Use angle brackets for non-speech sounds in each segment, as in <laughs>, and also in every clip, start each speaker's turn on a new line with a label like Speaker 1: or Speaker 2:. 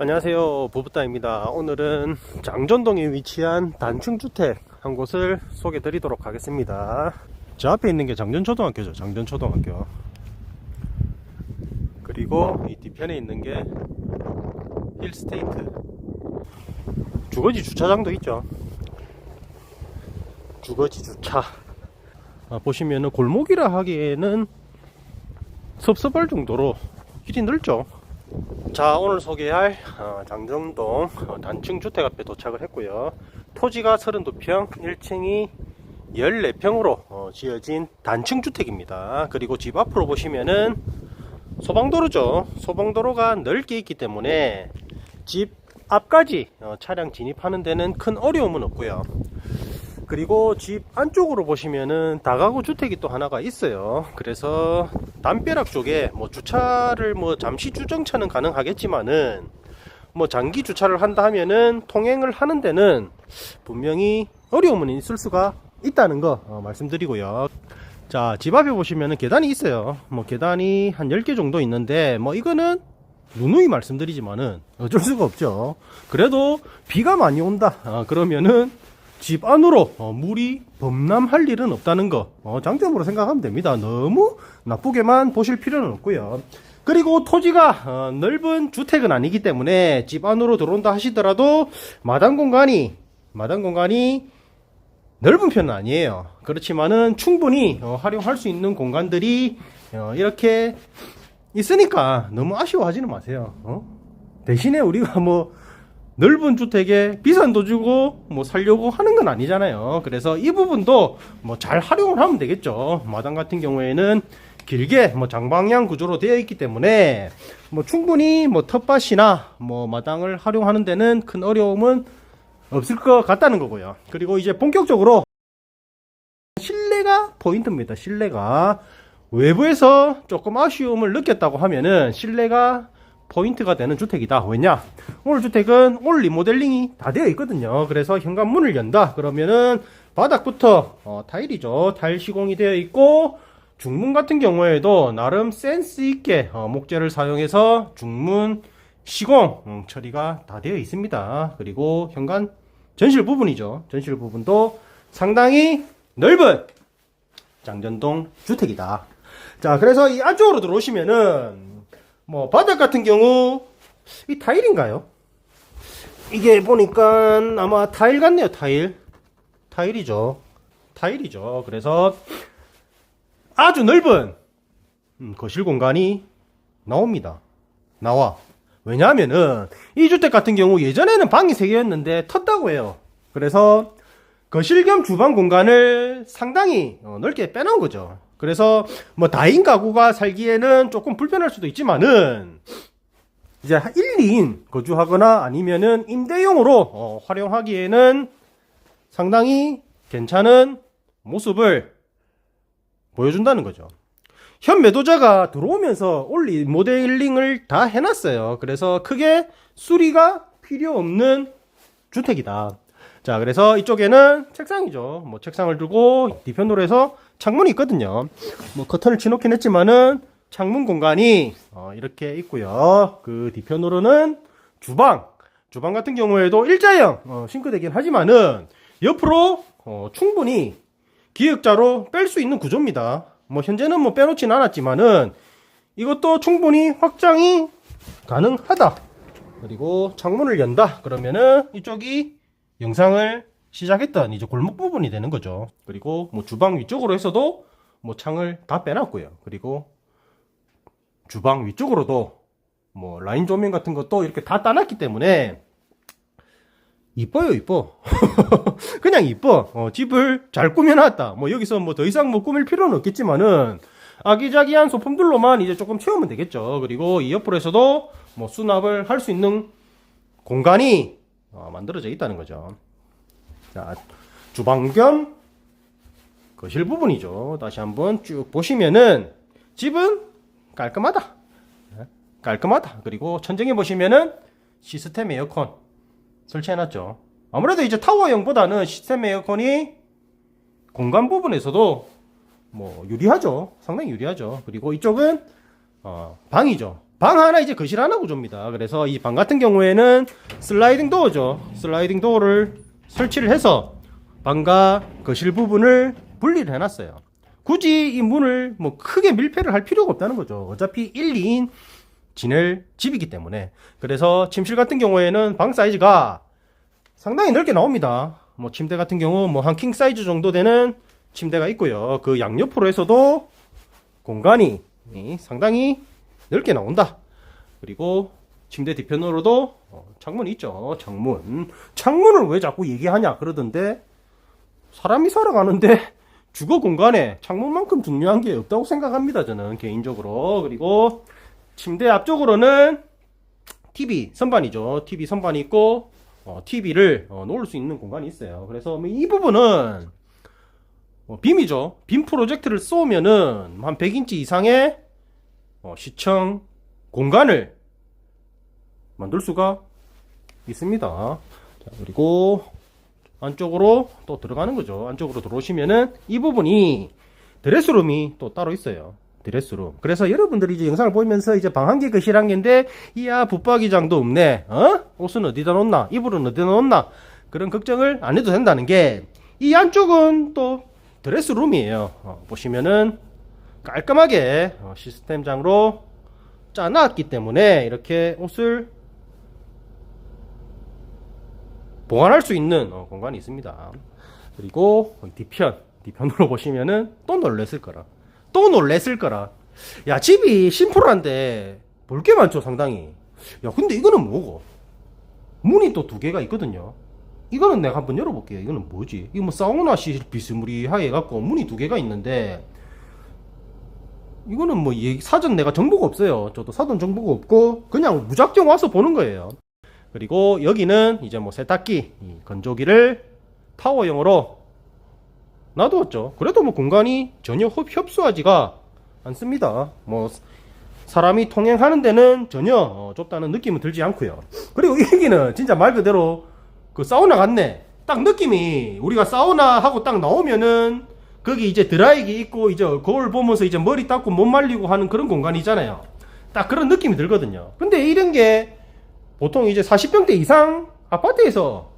Speaker 1: 안녕하세요. 부부따입니다. 오늘은 장전동에 위치한 단층주택 한 곳을 소개 드리도록 하겠습니다. 저 앞에 있는 게 장전초등학교죠. 장전초등학교. 그리고 이 뒤편에 있는 게 힐스테이트. 주거지 주차장도 있죠. 주거지 주차. 아, 보시면은 골목이라 하기에는 섭섭할 정도로 길이 넓죠 자 오늘 소개할 어, 장정동 어, 단층 주택 앞에 도착을 했고요. 토지가 32평 1층이 14평으로 어, 지어진 단층 주택입니다. 그리고 집 앞으로 보시면은 소방도로죠. 소방도로가 넓게 있기 때문에 집 앞까지 어, 차량 진입하는 데는 큰 어려움은 없고요 그리고 집 안쪽으로 보시면은 다가구 주택이 또 하나가 있어요. 그래서 담벼락 쪽에 뭐 주차를 뭐 잠시 주정차는 가능하겠지만은 뭐 장기 주차를 한다 하면은 통행을 하는 데는 분명히 어려움은 있을 수가 있다는 거 어, 말씀드리고요. 자, 집 앞에 보시면은 계단이 있어요. 뭐 계단이 한 10개 정도 있는데 뭐 이거는 누누이 말씀드리지만은 어쩔 수가 없죠. 그래도 비가 많이 온다. 아, 그러면은 집 안으로 어, 물이 범람할 일은 없다는 거 어, 장점으로 생각하면 됩니다. 너무 나쁘게만 보실 필요는 없고요. 그리고 토지가 어, 넓은 주택은 아니기 때문에 집 안으로 들어온다 하시더라도 마당 공간이 마당 공간이 넓은 편은 아니에요. 그렇지만은 충분히 어, 활용할 수 있는 공간들이 어, 이렇게 있으니까 너무 아쉬워하지는 마세요. 어? 대신에 우리가 뭐 넓은 주택에 비싼 돈 주고 뭐 살려고 하는 건 아니잖아요. 그래서 이 부분도 뭐 잘 활용을 하면 되겠죠. 마당 같은 경우에는 길게 뭐 장방향 구조로 되어 있기 때문에 뭐 충분히 뭐 텃밭이나 뭐 마당을 활용하는 데는 큰 어려움은 없을 것 같다는 거고요. 그리고 이제 본격적으로 실내가 포인트입니다. 실내가 외부에서 조금 아쉬움을 느꼈다고 하면은 실내가 포인트가 되는 주택이다. 왜냐? 오늘 주택은 올 리모델링이 다 되어 있거든요. 그래서 현관문을 연다. 그러면은 바닥부터 어, 타일이죠. 타일 시공이 되어 있고 중문 같은 경우에도 나름 센스 있게 어, 목재를 사용해서 중문 시공 음, 처리가 다 되어 있습니다. 그리고 현관 전실 부분이죠. 전실 부분도 상당히 넓은 장전동 주택이다. 자, 그래서 이 안쪽으로 들어오시면은 뭐 바닥 같은 경우 이 타일인가요? 이게 보니까 아마 타일 같네요. 타일. 타일이죠. 타일이죠. 그래서 아주 넓은 음, 거실 공간이 나옵니다. 나와. 왜냐하면은 이 주택 같은 경우 예전에는 방이 3개였는데 텄다고 해요. 그래서 거실 겸 주방 공간을 상당히 어, 넓게 빼놓은 거죠. 그래서 뭐 다인 가구가 살기에는 조금 불편할 수도 있지만은 이제 1, 2인 거주하거나 아니면은 임대용으로 어, 활용하기에는 상당히 괜찮은 모습을 보여준다는 거죠. 현 매도자가 들어오면서 올리 모델링을 다 해놨어요. 그래서 크게 수리가 필요 없는 주택이다. 자, 그래서 이쪽에는 책상이죠. 뭐 책상을 두고 뒤편으로 해서 창문이 있거든요. 뭐 커튼을 치놓긴 했지만은 창문 공간이 어, 이렇게 있고요. 그 뒤편으로는 주방. 주방 같은 경우에도 일자형 어, 싱크대긴 하지만은 옆으로 어, 충분히 기역자로 뺄 수 있는 구조입니다. 뭐 현재는 뭐 빼놓진 않았지만은 이것도 충분히 확장이 가능하다. 그리고 창문을 연다. 그러면은 이쪽이 영상을 시작했던 이제 골목 부분이 되는 거죠. 그리고 뭐 주방 위쪽으로 해서도 뭐 창을 다 빼놨고요. 그리고 주방 위쪽으로도 뭐 라인 조명 같은 것도 이렇게 다 따놨기 때문에 이뻐요, 이뻐. <laughs> 그냥 이뻐. 어, 집을 잘 꾸며놨다. 뭐 여기서 뭐 더 이상 뭐 꾸밀 필요는 없겠지만은 아기자기한 소품들로만 이제 조금 채우면 되겠죠. 그리고 이 옆으로 해서도 뭐 수납을 할 수 있는 공간이 어, 만들어져 있다는 거죠. 자, 주방 겸 거실 부분이죠. 다시 한번 쭉 보시면은 집은 깔끔하다. 네, 깔끔하다. 그리고 천정에 보시면은 시스템 에어컨 설치해놨죠. 아무래도 이제 타워형보다는 시스템 에어컨이 공간 부분에서도 뭐 유리하죠. 상당히 유리하죠. 그리고 이쪽은 어, 방이죠. 방 하나 이제 거실 하나 구조입니다. 그래서 이 방 같은 경우에는 슬라이딩 도어죠. 슬라이딩 도어를 설치를 해서 방과 거실 부분을 분리를 해놨어요. 굳이 이 문을 뭐 크게 밀폐를 할 필요가 없다는 거죠. 어차피 1, 2인 지낼 집이기 때문에. 그래서 침실 같은 경우에는 방 사이즈가 상당히 넓게 나옵니다. 뭐 침대 같은 경우 뭐 한 킹 사이즈 정도 되는 침대가 있고요. 그 양옆으로 해서도 공간이 상당히 넓게 나온다. 그리고 침대 뒤편으로도 어, 창문이 있죠. 창문. 창문을 왜 자꾸 얘기하냐 그러던데 사람이 살아가는데 주거 공간에 창문만큼 중요한 게 없다고 생각합니다. 저는 개인적으로. 그리고 침대 앞쪽으로는 TV 선반이죠. TV 선반이 있고 어, TV를 놓을 수 있는 공간이 있어요. 그래서 뭐이 부분은 어, 빔이죠. 빔 프로젝트를 쏘면은 한 100인치 이상의 어, 시청 공간을 만들 수가 있습니다. 자, 그리고 안쪽으로 또 들어가는 거죠. 안쪽으로 들어오시면은 이 부분이 드레스룸이 또 따로 있어요. 드레스룸. 그래서 여러분들이 이제 영상을 보면서 이제 방 한 개, 거실 한 개인데, 이야, 붙박이장도 없네. 어? 옷은 어디다 놓나? 이불은 어디다 놓나? 그런 걱정을 안 해도 된다는 게, 이 안쪽은 또 드레스룸이에요. 어, 보시면은 깔끔하게 어, 시스템장으로 짜놨기 때문에 이렇게 옷을 보관할 수 있는 어, 공간이 있습니다. 그리고 뒤편, 뒤편으로 <laughs> 보시면은 또 놀랬을 거라. 또 놀랬을 거라. 야, 집이 심플한데 볼 게 많죠, 상당히. 야, 근데 이거는 뭐고? 문이 또 두 개가 있거든요. 이거는 내가 한번 열어볼게요. 이거는 뭐지? 이거 뭐 사우나실 비스무리하게 해갖고 문이 두 개가 있는데, 이거는 뭐 얘기- 사전 내가 정보가 없어요. 저도 사전 정보가 없고, 그냥 무작정 와서 보는 거예요. 그리고 여기는 이제 뭐 세탁기, 이 건조기를 타워형으로 놔두었죠. 그래도 뭐 공간이 전혀 협- 협소하지가 않습니다. 뭐 사람이 통행하는 데는 전혀 어, 좁다는 느낌은 들지 않고요. 그리고 여기는 진짜 말 그대로 그 사우나 같네. 딱 느낌이 우리가 사우나 하고 딱 나오면은 거기 이제 드라이기 있고 이제 거울 보면서 이제 머리 닦고 몸 말리고 하는 그런 공간이잖아요. 딱 그런 느낌이 들거든요. 근데 이런 게 보통 이제 40평대 이상 아파트에서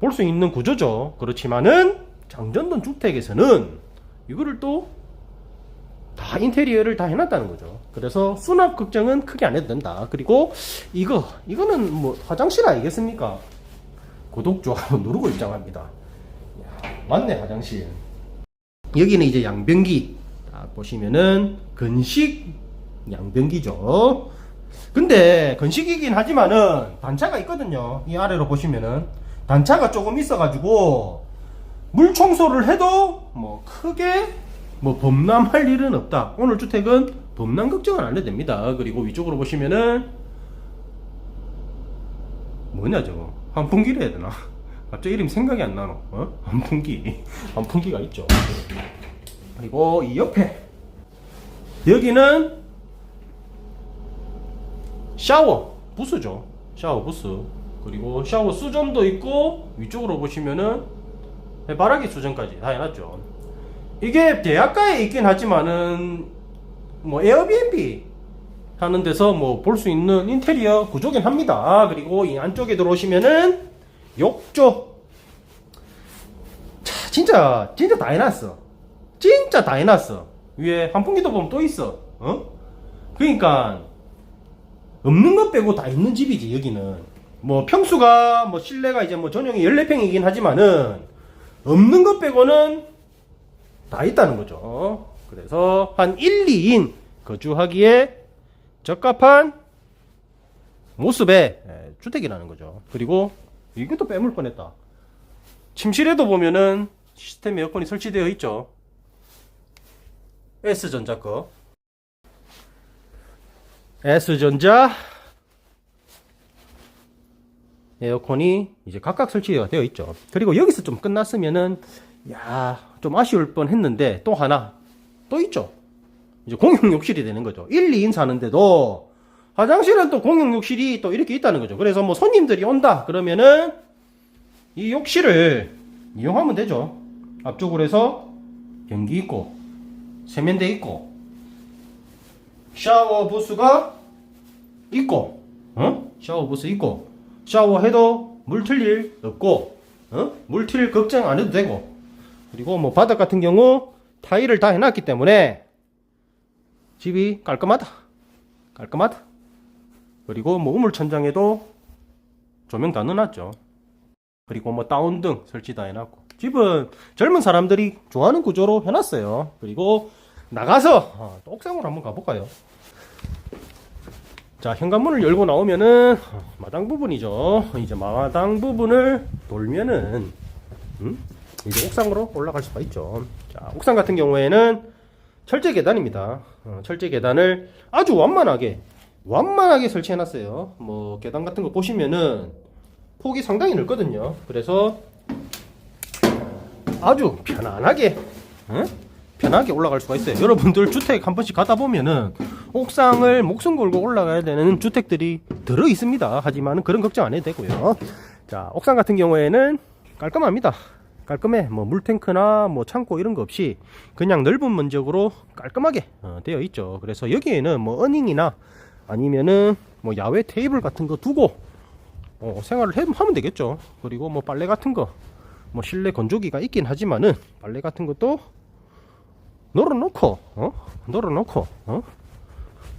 Speaker 1: 볼 수 있는 구조죠. 그렇지만은 장전동 주택에서는 이거를 또 다 인테리어를 다 해놨다는 거죠. 그래서 수납 걱정은 크게 안 해도 된다. 그리고 이거 이거는 뭐 화장실 아니겠습니까? 구독 좋아요 누르고 입장합니다. 야, 맞네 화장실. 여기는 이제 양변기. 딱 보시면은 건식 양변기죠. 근데 건식이긴 하지만은 단차가 있거든요. 이 아래로 보시면은 단차가 조금 있어 가지고 물 청소를 해도 뭐 크게 뭐 범람할 일은 없다. 오늘 주택은 범람 걱정은 안 해도 됩니다. 그리고 위쪽으로 보시면은 뭐냐 저거 환풍기를 해야 되나? <laughs> 갑자기 이름 생각이 안 나노. 어? 환풍기. <laughs> 환풍기가 있죠. 그리고 이 옆에 여기는 샤워 부스죠. 샤워 부스. 그리고 샤워 수전도 있고 위쪽으로 보시면은 해바라기 수전까지 다 해놨죠. 이게 대학가에 있긴 하지만은 뭐 에어비앤비 하는 데서 뭐 볼 수 있는 인테리어 구조긴 합니다. 그리고 이 안쪽에 들어오시면은 욕조. 차, 진짜 진짜 다 해놨어. 진짜 다 해놨어. 위에 환풍기도 보면 또 있어. 어? 그러니까 없는 것 빼고 다 있는 집이지 여기는. 뭐 평수가 뭐 실내가 이제 뭐 전용이 14평이긴 하지만은 없는 것 빼고는 다 있다는 거죠. 그래서 한 1, 2인 거주하기에 적합한 모습의 예, 주택이라는 거죠. 그리고 이것도 빼물 뻔했다. 침실에도 보면은 시스템 에어컨이 설치되어 있죠. S전자 거. S전자 에어컨이 이제 각각 설치가 되어 있죠. 그리고 여기서 좀 끝났으면은 야, 좀 아쉬울 뻔 했는데 또 하나 또 있죠. 이제 공용 욕실이 되는 거죠. 1, 2인 사는데도 화장실은 또 공용 욕실이 또 이렇게 있다는 거죠. 그래서 뭐 손님들이 온다 그러면은 이 욕실을 이용하면 되죠. 앞쪽으로 해서 변기 있고 세면대 있고 샤워 부스가 있고, 어? 샤워 부스 있고, 샤워해도 물 틀 일 없고, 어? 물틀 걱정 안 해도 되고, 그리고 뭐 바닥 같은 경우 타일을 다 해놨기 때문에 집이 깔끔하다. 깔끔하다. 그리고 뭐 우물 천장에도 조명 다 넣어놨죠. 그리고 뭐 다운등 설치 다 해놨고 집은 젊은 사람들이 좋아하는 구조로 해놨어요. 그리고 나가서 옥상으로 한번 가볼까요? 자 현관문을 열고 나오면은 어, 마당 부분이죠. 이제 마당 부분을 돌면은 음? 이제 옥상으로 올라갈 수가 있죠. 자 옥상 같은 경우에는 철제 계단입니다. 어, 철제 계단을 아주 완만하게 완만하게 설치해 놨어요. 뭐 계단 같은 거 보시면은 폭이 상당히 넓거든요. 그래서 아주 편안하게 어? 편하게 올라갈 수가 있어요. 여러분들 주택 한 번씩 가다 보면은 옥상을 목숨 걸고 올라가야 되는 주택들이 들어 있습니다. 하지만 그런 걱정 안 해도 되고요. 자, 옥상 같은 경우에는 깔끔합니다. 깔끔해. 뭐 물탱크나 뭐 창고 이런 거 없이 그냥 넓은 면적으로 깔끔하게 어, 되어 있죠. 그래서 여기에는 뭐 어닝이나 아니면은 뭐 야외 테이블 같은 거 두고 어, 생활을 해, 하면 되겠죠. 그리고 뭐 빨래 같은 거, 뭐 실내 건조기가 있긴 하지만은 빨래 같은 것도 널어놓고, 어, 널어놓고, 어,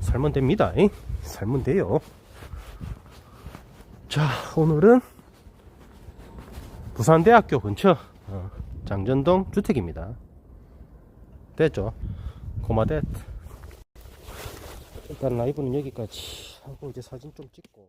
Speaker 1: 살면 됩니다. 잉? 살면 돼요. 자, 오늘은 부산대학교 근처 어, 장전동 주택입니다. 됐죠? 고마댓. 일단 라이브는 여기까지 하고 이제 사진 좀 찍고.